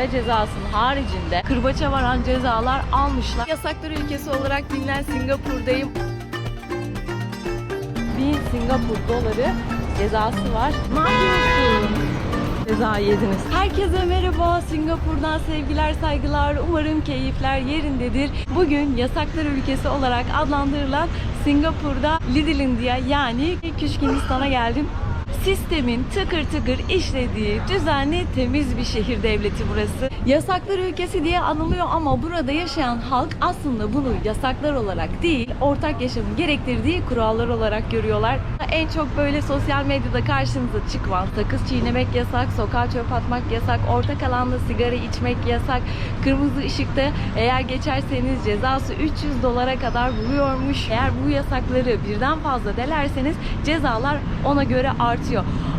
para cezasının haricinde kırbaça varan cezalar almışlar. Yasaklar ülkesi olarak bilinen Singapur'dayım. 1000 Singapur doları cezası var. Ne yapıyorsun? Ceza yediniz. Herkese merhaba. Singapur'dan sevgiler, saygılar. Umarım keyifler yerindedir. Bugün yasaklar ülkesi olarak adlandırılan Singapur'da Little India yani Küçük Hindistan'a geldim. Sistemin tıkır tıkır işlediği düzenli temiz bir şehir devleti burası. Yasaklar ülkesi diye anılıyor ama burada yaşayan halk aslında bunu yasaklar olarak değil, ortak yaşamın gerektirdiği kurallar olarak görüyorlar. En çok böyle sosyal medyada karşınıza çıkan sakız çiğnemek yasak, sokağa çöp atmak yasak, ortak alanda sigara içmek yasak, kırmızı ışıkta eğer geçerseniz cezası 300 dolara kadar buluyormuş. Eğer bu yasakları birden fazla delerseniz cezalar ona göre artıyor.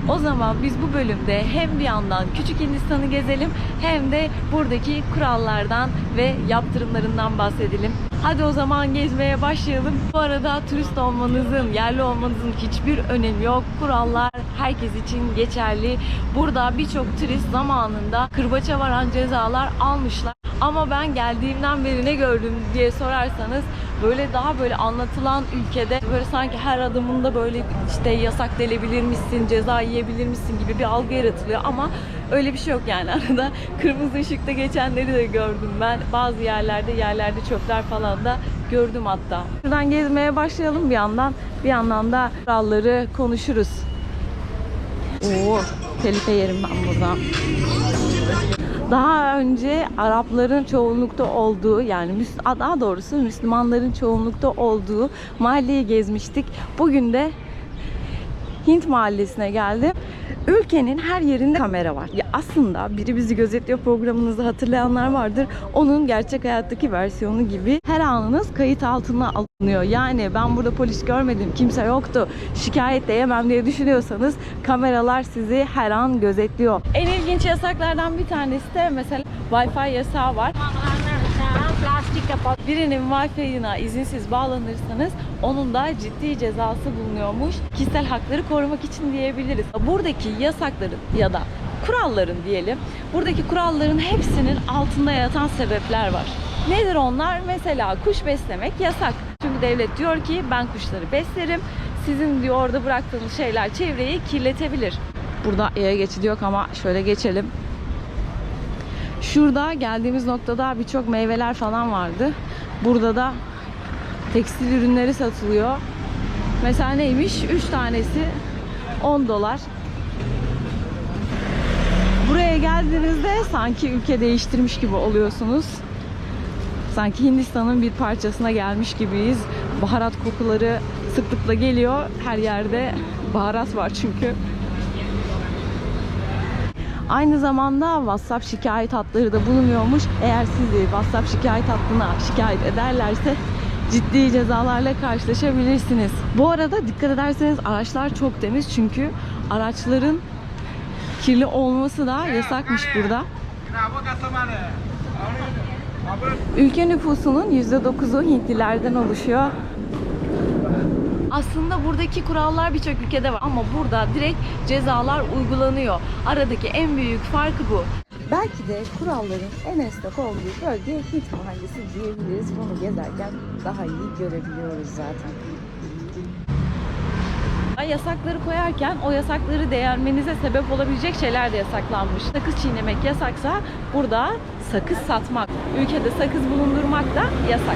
O zaman biz bu bölümde hem bir yandan Küçük Hindistan'ı gezelim hem de buradaki kurallardan ve yaptırımlarından bahsedelim. Hadi o zaman gezmeye başlayalım. Bu arada turist olmanızın, yerli olmanızın hiçbir önemi yok. Kurallar herkes için geçerli. Burada birçok turist zamanında kırbaça varan cezalar almışlar. Ama ben geldiğimden beri ne gördüm diye sorarsanız böyle daha böyle anlatılan ülkede böyle sanki her adımında böyle işte yasak delebilir misin, ceza yiyebilir misin gibi bir algı yaratılıyor ama öyle bir şey yok yani arada kırmızı ışıkta geçenleri de gördüm ben. Bazı yerlerde yerlerde çöpler falan da gördüm hatta. Şuradan gezmeye başlayalım bir yandan. Bir yandan da kuralları konuşuruz. Oo, telife yerim ben buradan. Daha önce Arapların çoğunlukta olduğu yani daha doğrusu Müslümanların çoğunlukta olduğu mahalleyi gezmiştik. Bugün de Hint mahallesine geldim. Ülkenin her yerinde kamera var. Ya aslında biri bizi gözetliyor programınızı hatırlayanlar vardır. Onun gerçek hayattaki versiyonu gibi her anınız kayıt altına alınıyor. Yani ben burada polis görmedim, kimse yoktu, şikayet de diye düşünüyorsanız kameralar sizi her an gözetliyor. En ilginç yasaklardan bir tanesi de mesela Wi-Fi yasağı var. Birinin Wi-Fi'ına izinsiz bağlanırsanız onun da ciddi cezası bulunuyormuş. Kişisel hakları korumak için diyebiliriz. Buradaki yasakların ya da kuralların diyelim. Buradaki kuralların hepsinin altında yatan sebepler var. Nedir onlar? Mesela kuş beslemek yasak. Çünkü devlet diyor ki ben kuşları beslerim. Sizin diyor orada bıraktığınız şeyler çevreyi kirletebilir. Burada yaya geçidi yok ama şöyle geçelim. Şurada geldiğimiz noktada birçok meyveler falan vardı. Burada da tekstil ürünleri satılıyor. Mesela neymiş? 3 tanesi 10 dolar. Buraya geldiğinizde sanki ülke değiştirmiş gibi oluyorsunuz. Sanki Hindistan'ın bir parçasına gelmiş gibiyiz. Baharat kokuları sıklıkla geliyor. Her yerde baharat var çünkü. Aynı zamanda WhatsApp şikayet hatları da bulunuyormuş. Eğer sizi WhatsApp şikayet hattına şikayet ederlerse ciddi cezalarla karşılaşabilirsiniz. Bu arada dikkat ederseniz araçlar çok temiz çünkü araçların kirli olması da yasakmış burada. Ülke nüfusunun %9'u Hintlilerden oluşuyor. Aslında buradaki kurallar birçok ülkede var ama burada direkt cezalar uygulanıyor. Aradaki en büyük farkı bu. Belki de kuralların en esnek olduğu bölge Hint mahallesi diyebiliriz. Bunu gezerken daha iyi görebiliyoruz zaten. Yasakları koyarken o yasakları değermenize sebep olabilecek şeyler de yasaklanmış. Sakız çiğnemek yasaksa burada sakız satmak, ülkede sakız bulundurmak da yasak.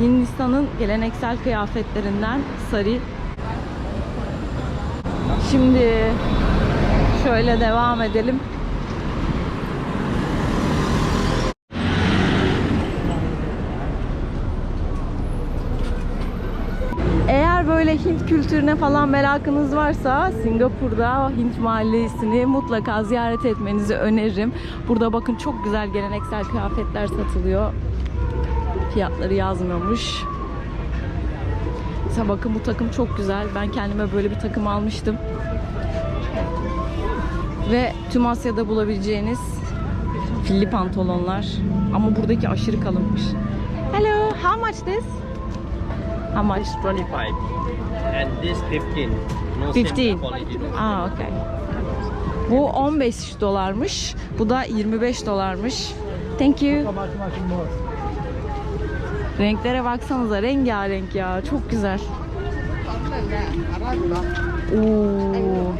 Hindistan'ın geleneksel kıyafetlerinden sari. Şimdi şöyle devam edelim. Eğer böyle Hint kültürüne falan merakınız varsa Singapur'da Hint mahallesini mutlaka ziyaret etmenizi öneririm. Burada bakın çok güzel geleneksel kıyafetler satılıyor. Fiyatları yazmıyormuş. Mesela bakın bu takım çok güzel. Ben kendime böyle bir takım almıştım. Ve tüm Asya'da bulabileceğiniz filli pantolonlar. Ama buradaki aşırı kalınmış. Hello, how much this? How much? This 25 and this 15. No 15. same quality. No. Ah, okay. Bu 15 dolarmış. Bu da 25 dolarmış. Thank you. Renklere baksanıza rengarenk ya. Çok güzel. Oo.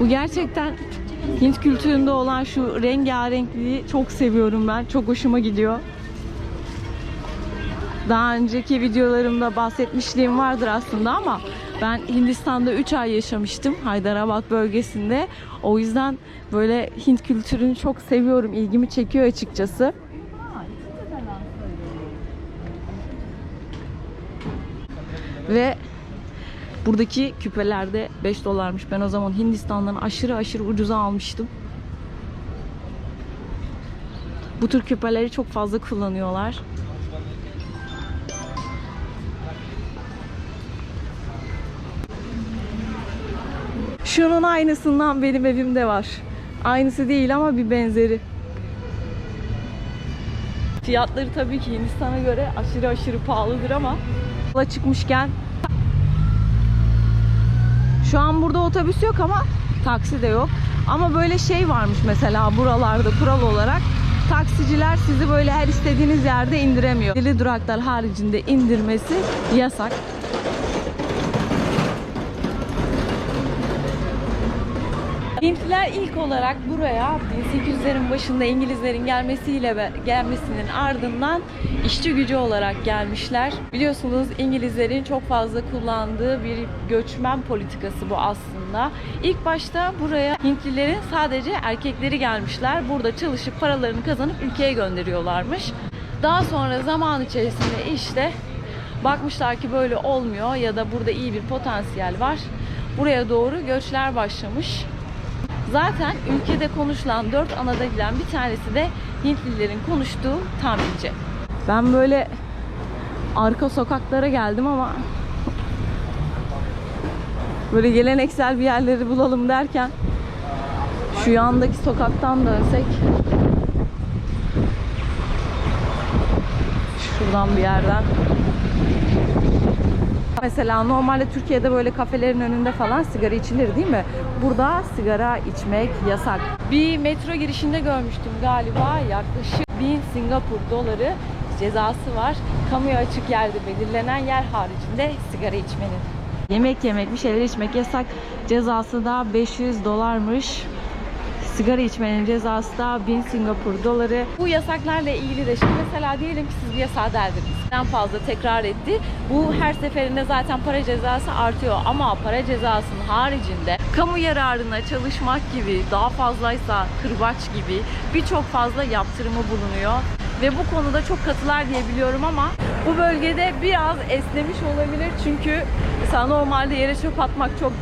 Bu gerçekten Hint kültüründe olan şu rengarenkliği çok seviyorum ben. Çok hoşuma gidiyor. Daha önceki videolarımda bahsetmişliğim vardır aslında ama ben Hindistan'da 3 ay yaşamıştım Hyderabad bölgesinde. O yüzden böyle Hint kültürünü çok seviyorum. ilgimi çekiyor açıkçası. Ve buradaki küpelerde 5 dolarmış. Ben o zaman Hindistan'dan aşırı aşırı ucuza almıştım. Bu tür küpeleri çok fazla kullanıyorlar. Şunun aynısından benim evimde var. Aynısı değil ama bir benzeri. Fiyatları tabii ki Hindistan'a göre aşırı aşırı pahalıdır ama yola çıkmışken şu an burada otobüs yok ama taksi de yok. Ama böyle şey varmış mesela buralarda kural olarak taksiciler sizi böyle her istediğiniz yerde indiremiyor. Deli duraklar haricinde indirmesi yasak. Hintliler ilk olarak buraya 1800'lerin başında İngilizlerin gelmesiyle gelmesinin ardından işçi gücü olarak gelmişler. Biliyorsunuz İngilizlerin çok fazla kullandığı bir göçmen politikası bu aslında. İlk başta buraya Hintlilerin sadece erkekleri gelmişler. Burada çalışıp paralarını kazanıp ülkeye gönderiyorlarmış. Daha sonra zaman içerisinde işte bakmışlar ki böyle olmuyor ya da burada iyi bir potansiyel var. Buraya doğru göçler başlamış. Zaten ülkede konuşulan dört ana dilden bir tanesi de Hintlilerin konuştuğu Tamilce. Ben böyle arka sokaklara geldim ama böyle geleneksel bir yerleri bulalım derken şu yandaki sokaktan dönsek şuradan bir yerden Mesela normalde Türkiye'de böyle kafelerin önünde falan sigara içilir değil mi? Burada sigara içmek yasak. Bir metro girişinde görmüştüm galiba yaklaşık 1000 Singapur doları cezası var. Kamuya açık yerde belirlenen yer haricinde sigara içmenin. Yemek yemek, bir şeyler içmek yasak. Cezası da 500 dolarmış. Sigara içmenin cezası da 1000 Singapur doları. Bu yasaklarla ilgili de şimdi mesela diyelim ki siz bir yasağı deldiniz. En fazla tekrar etti. Bu her seferinde zaten para cezası artıyor ama para cezasının haricinde kamu yararına çalışmak gibi daha fazlaysa kırbaç gibi birçok fazla yaptırımı bulunuyor. Ve bu konuda çok katılar diye biliyorum ama bu bölgede biraz esnemiş olabilir çünkü mesela normalde yere çöp atmak çok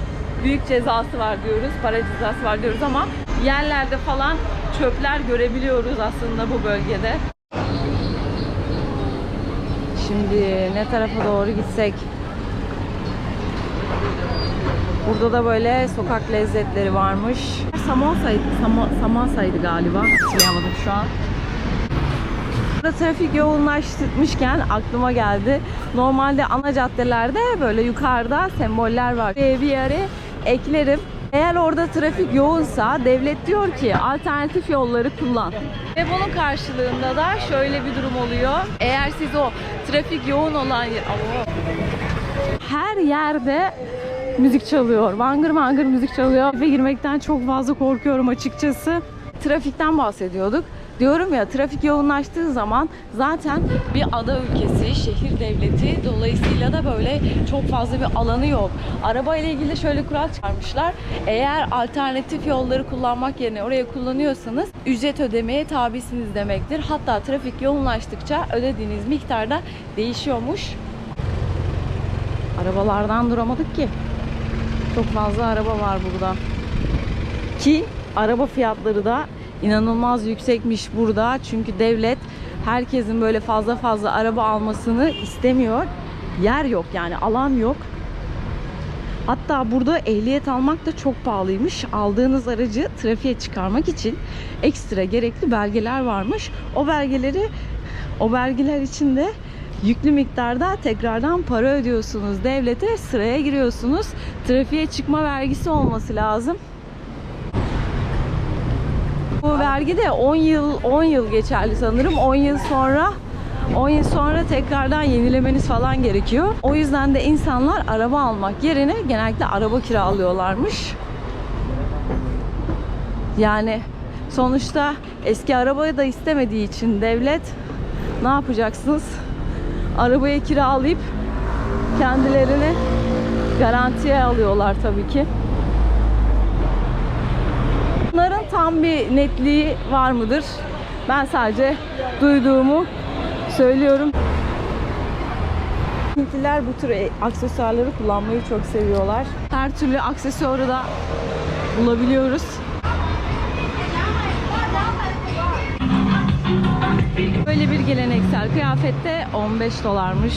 büyük cezası var diyoruz, para cezası var diyoruz ama yerlerde falan çöpler görebiliyoruz aslında bu bölgede. Şimdi ne tarafa doğru gitsek? Burada da böyle sokak lezzetleri varmış. Samosa'ydı, Samo, Samosa'ydı galiba. Hatırlayamadım şu an. Burada trafik yoğunlaştırmışken aklıma geldi. Normalde ana caddelerde böyle yukarıda semboller var. Ee, Bir yere eklerim. Eğer orada trafik yoğunsa devlet diyor ki alternatif yolları kullan. Ve bunun karşılığında da şöyle bir durum oluyor. Eğer siz o trafik yoğun olan her yerde müzik çalıyor. Vangır vangır müzik çalıyor ve girmekten çok fazla korkuyorum açıkçası. Trafikten bahsediyorduk. Diyorum ya trafik yoğunlaştığı zaman zaten bir ada ülkesi, şehir devleti dolayısıyla da böyle çok fazla bir alanı yok. Araba ile ilgili şöyle kural çıkarmışlar. Eğer alternatif yolları kullanmak yerine oraya kullanıyorsanız ücret ödemeye tabisiniz demektir. Hatta trafik yoğunlaştıkça ödediğiniz miktarda değişiyormuş. Arabalardan duramadık ki. Çok fazla araba var burada. Ki araba fiyatları da inanılmaz yüksekmiş burada. Çünkü devlet herkesin böyle fazla fazla araba almasını istemiyor. Yer yok yani alan yok. Hatta burada ehliyet almak da çok pahalıymış. Aldığınız aracı trafiğe çıkarmak için ekstra gerekli belgeler varmış. O belgeleri o belgeler için de yüklü miktarda tekrardan para ödüyorsunuz devlete sıraya giriyorsunuz trafiğe çıkma vergisi olması lazım vergi de 10 yıl 10 yıl geçerli sanırım. 10 yıl sonra 10 yıl sonra tekrardan yenilemeniz falan gerekiyor. O yüzden de insanlar araba almak yerine genellikle araba kiralıyorlarmış. Yani sonuçta eski arabayı da istemediği için devlet ne yapacaksınız? Arabayı kiralayıp kendilerini garantiye alıyorlar tabii ki. Tam bir netliği var mıdır? Ben sadece duyduğumu söylüyorum. Hintliler bu tür aksesuarları kullanmayı çok seviyorlar. Her türlü aksesuarı da bulabiliyoruz. Böyle bir geleneksel kıyafette 15 dolarmış.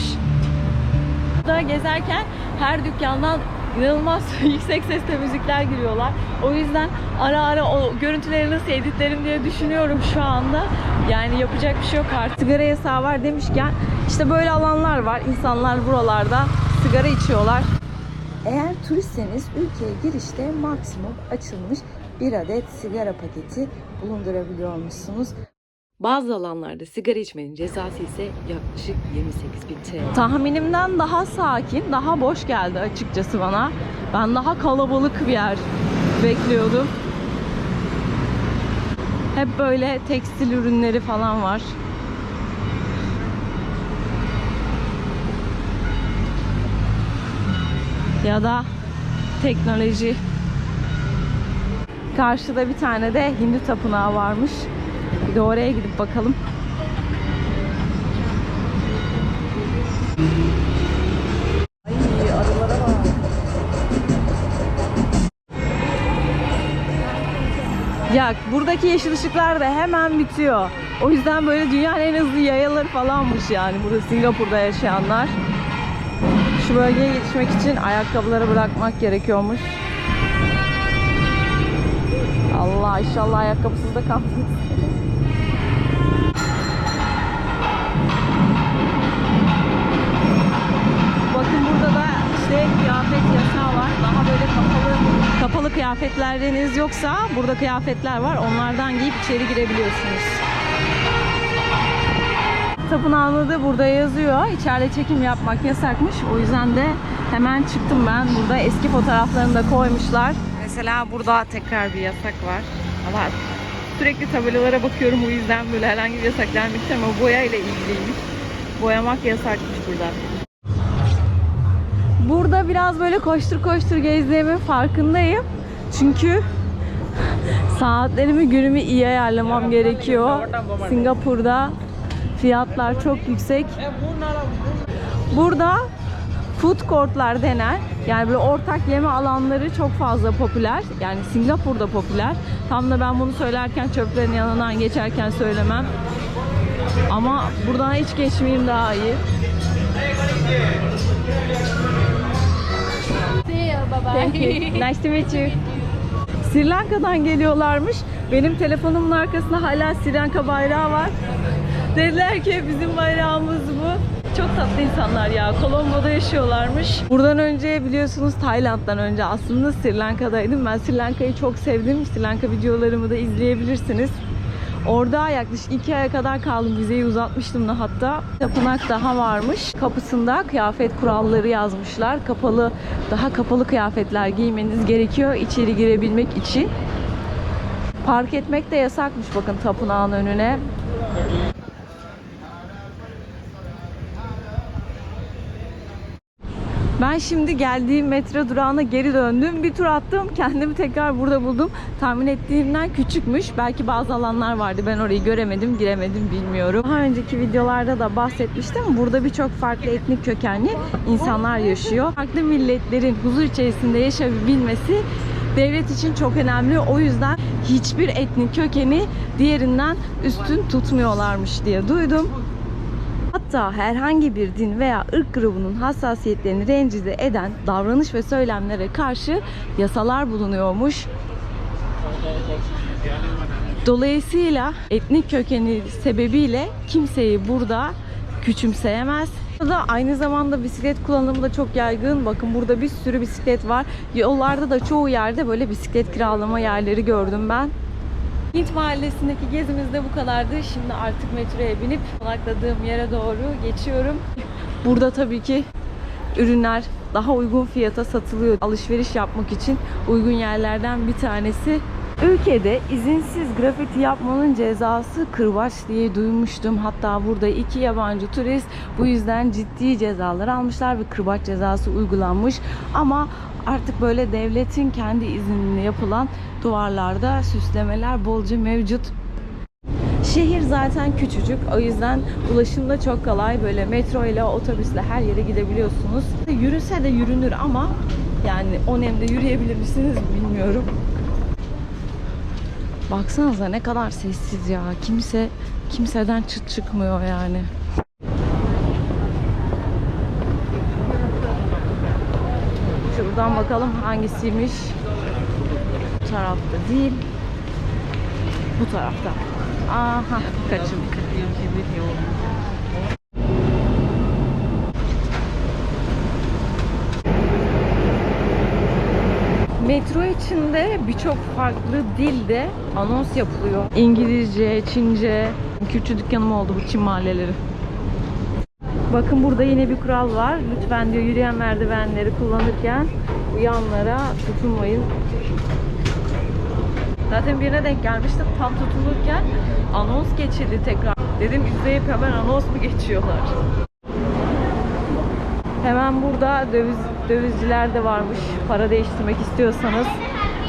Burada gezerken her dükkandan inanılmaz yüksek sesle müzikler giriyorlar. O yüzden ara ara o görüntüleri nasıl editlerim diye düşünüyorum şu anda. Yani yapacak bir şey yok artık. Sigara yasağı var demişken işte böyle alanlar var. İnsanlar buralarda sigara içiyorlar. Eğer turistseniz ülkeye girişte maksimum açılmış bir adet sigara paketi bulundurabiliyormuşsunuz. Bazı alanlarda sigara içmenin cezası ise yaklaşık 28 bin TL. Tahminimden daha sakin, daha boş geldi açıkçası bana. Ben daha kalabalık bir yer bekliyordum. Hep böyle tekstil ürünleri falan var. Ya da teknoloji. Karşıda bir tane de Hindu tapınağı varmış. Bir de oraya gidip bakalım. Ya buradaki yeşil ışıklar da hemen bitiyor. O yüzden böyle dünyanın en hızlı yayaları falanmış yani burada Singapur'da yaşayanlar. Şu bölgeye geçmek için ayakkabıları bırakmak gerekiyormuş. Allah inşallah ayakkabısız da kalmayız. Kıyafetleriniz yoksa burada kıyafetler var. Onlardan giyip içeri girebiliyorsunuz. Tapınağında da burada yazıyor. İçeride çekim yapmak yasakmış. O yüzden de hemen çıktım ben. Burada eski fotoğraflarını da koymuşlar. Mesela burada tekrar bir yasak var. Ama sürekli tabelalara bakıyorum o yüzden böyle herhangi bir yasak istemiyorum. Ama boya ile ilgiliymiş. Boyamak yasakmış burada. Burada biraz böyle koştur koştur gezdiğimin farkındayım. Çünkü saatlerimi günümü iyi ayarlamam gerekiyor. Singapur'da fiyatlar çok yüksek. Burada food courtlar denen yani böyle ortak yeme alanları çok fazla popüler. Yani Singapur'da popüler. Tam da ben bunu söylerken çöplerin yanından geçerken söylemem. Ama buradan hiç geçmeyeyim daha iyi. See you. Bye bye. Thank you. Nice to meet you. Sri Lanka'dan geliyorlarmış. Benim telefonumun arkasında hala Sri Lanka bayrağı var. Dediler ki bizim bayrağımız bu. Çok tatlı insanlar ya. Colombo'da yaşıyorlarmış. Buradan önce biliyorsunuz Tayland'dan önce aslında Sri Lanka'daydım. Ben Sri Lanka'yı çok sevdim. Sri Lanka videolarımı da izleyebilirsiniz. Orada yaklaşık iki aya kadar kaldım. Vizeyi uzatmıştım da hatta. Tapınak daha varmış. Kapısında kıyafet kuralları yazmışlar. Kapalı, daha kapalı kıyafetler giymeniz gerekiyor içeri girebilmek için. Park etmek de yasakmış bakın tapınağın önüne. Ben şimdi geldiğim metro durağına geri döndüm. Bir tur attım. Kendimi tekrar burada buldum. Tahmin ettiğimden küçükmüş. Belki bazı alanlar vardı. Ben orayı göremedim, giremedim bilmiyorum. Daha önceki videolarda da bahsetmiştim. Burada birçok farklı etnik kökenli insanlar yaşıyor. Farklı milletlerin huzur içerisinde yaşayabilmesi devlet için çok önemli. O yüzden hiçbir etnik kökeni diğerinden üstün tutmuyorlarmış diye duydum. Hatta herhangi bir din veya ırk grubunun hassasiyetlerini rencide eden davranış ve söylemlere karşı yasalar bulunuyormuş. Dolayısıyla etnik kökeni sebebiyle kimseyi burada küçümseyemez. Burada aynı zamanda bisiklet kullanımı da çok yaygın. Bakın burada bir sürü bisiklet var. Yollarda da çoğu yerde böyle bisiklet kiralama yerleri gördüm ben. Hint mahallesindeki gezimiz de bu kadardı. Şimdi artık metroya binip konakladığım yere doğru geçiyorum. Burada tabii ki ürünler daha uygun fiyata satılıyor. Alışveriş yapmak için uygun yerlerden bir tanesi. Ülkede izinsiz grafiti yapmanın cezası kırbaç diye duymuştum. Hatta burada iki yabancı turist bu yüzden ciddi cezalar almışlar ve kırbaç cezası uygulanmış. Ama artık böyle devletin kendi izninde yapılan duvarlarda süslemeler bolca mevcut. Şehir zaten küçücük. O yüzden ulaşım da çok kolay. Böyle metro ile otobüsle her yere gidebiliyorsunuz. Yürüse de yürünür ama yani o nemde yürüyebilir misiniz bilmiyorum. Baksanıza ne kadar sessiz ya. Kimse kimseden çıt çıkmıyor yani. Şuradan bakalım hangisiymiş. Bu tarafta değil. Bu tarafta. Aha kaçım. Metro içinde birçok farklı dilde anons yapılıyor. İngilizce, Çince. Kürtçü dükkanım oldu bu Çin mahalleleri. Bakın burada yine bir kural var. Lütfen diyor yürüyen merdivenleri kullanırken uyanlara tutunmayın. Zaten birine denk gelmiştim. Tam tutulurken anons geçildi tekrar. Dedim izleyip hemen anons mu geçiyorlar? Hemen burada döviz dövizciler de varmış. Para değiştirmek istiyorsanız.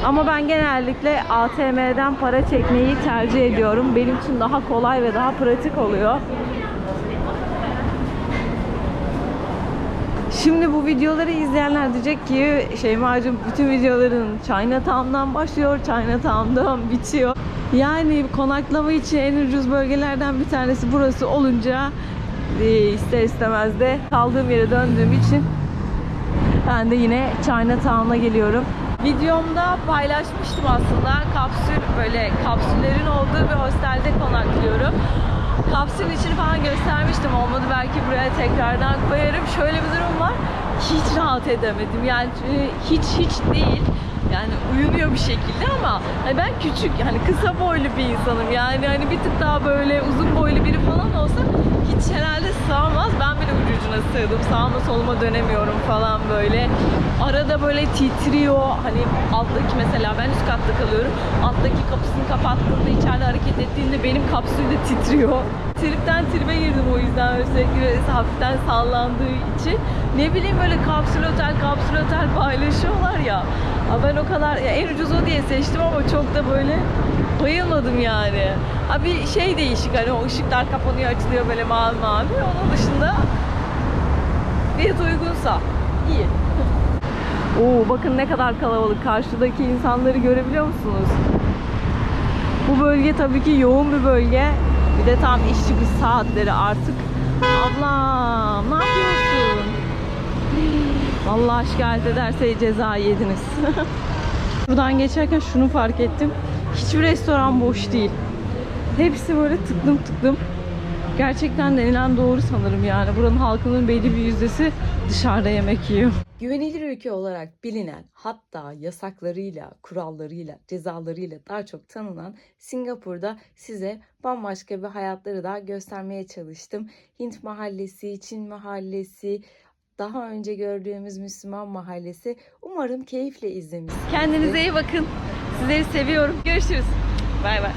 Ama ben genellikle ATM'den para çekmeyi tercih ediyorum. Benim için daha kolay ve daha pratik oluyor. Şimdi bu videoları izleyenler diyecek ki Şeyma'cığım bütün videoların Chinatown'dan başlıyor, Chinatown'dan bitiyor. Yani konaklama için en ucuz bölgelerden bir tanesi burası olunca e, ister istemez de kaldığım yere döndüğüm için ben de yine Chinatown'a geliyorum. Videomda paylaşmıştım aslında kapsül böyle kapsüllerin olduğu bir hostelde konaklıyorum. Kapsülün içini falan göstermiştim. Olmadı belki buraya tekrardan koyarım. Şöyle bir durum var. Hiç rahat edemedim. Yani e, hiç hiç değil. Yani uyunuyor bir şekilde ama hani ben küçük yani kısa boylu bir insanım. Yani hani bir tık daha böyle uzun boylu biri falan olsa hiç herhalde sığamaz. Ben bile ucu ucuna sığdım. Sağıma soluma dönemiyorum falan böyle. Arada böyle titriyor. Hani alttaki mesela ben üst katta kalıyorum. Alttaki kapısını kapattığında içeride hareket ettiğinde benim kapsül de titriyor. Tripten tribe girdim o yüzden sürekli hafiften sallandığı için. Ne bileyim böyle kapsül otel kapsül otel paylaşıyorlar ya. Ama ben o kadar ya en ucuz o diye seçtim ama çok da böyle bayılmadım yani. Ha bir şey değişik hani o ışıklar kapanıyor açılıyor böyle mavi mavi. Onun dışında fiyat uygunsa iyi. Oo bakın ne kadar kalabalık. Karşıdaki insanları görebiliyor musunuz? Bu bölge tabii ki yoğun bir bölge. Bir de tam iş çıkış saatleri artık. Ablam ne yapıyorsun? Vallahi şikayet ederse ceza yediniz. Buradan geçerken şunu fark ettim. Hiçbir restoran boş değil. Hepsi böyle tıklım tıklım. Gerçekten denilen doğru sanırım yani. Buranın halkının belli bir yüzdesi dışarıda yemek yiyor. Güvenilir ülke olarak bilinen hatta yasaklarıyla, kurallarıyla, cezalarıyla daha çok tanınan Singapur'da size bambaşka bir hayatları daha göstermeye çalıştım. Hint mahallesi, Çin mahallesi, daha önce gördüğümüz Müslüman mahallesi. Umarım keyifle izlemişsiniz. Kendinize iyi bakın. Sizleri seviyorum. Görüşürüz. Bay bay.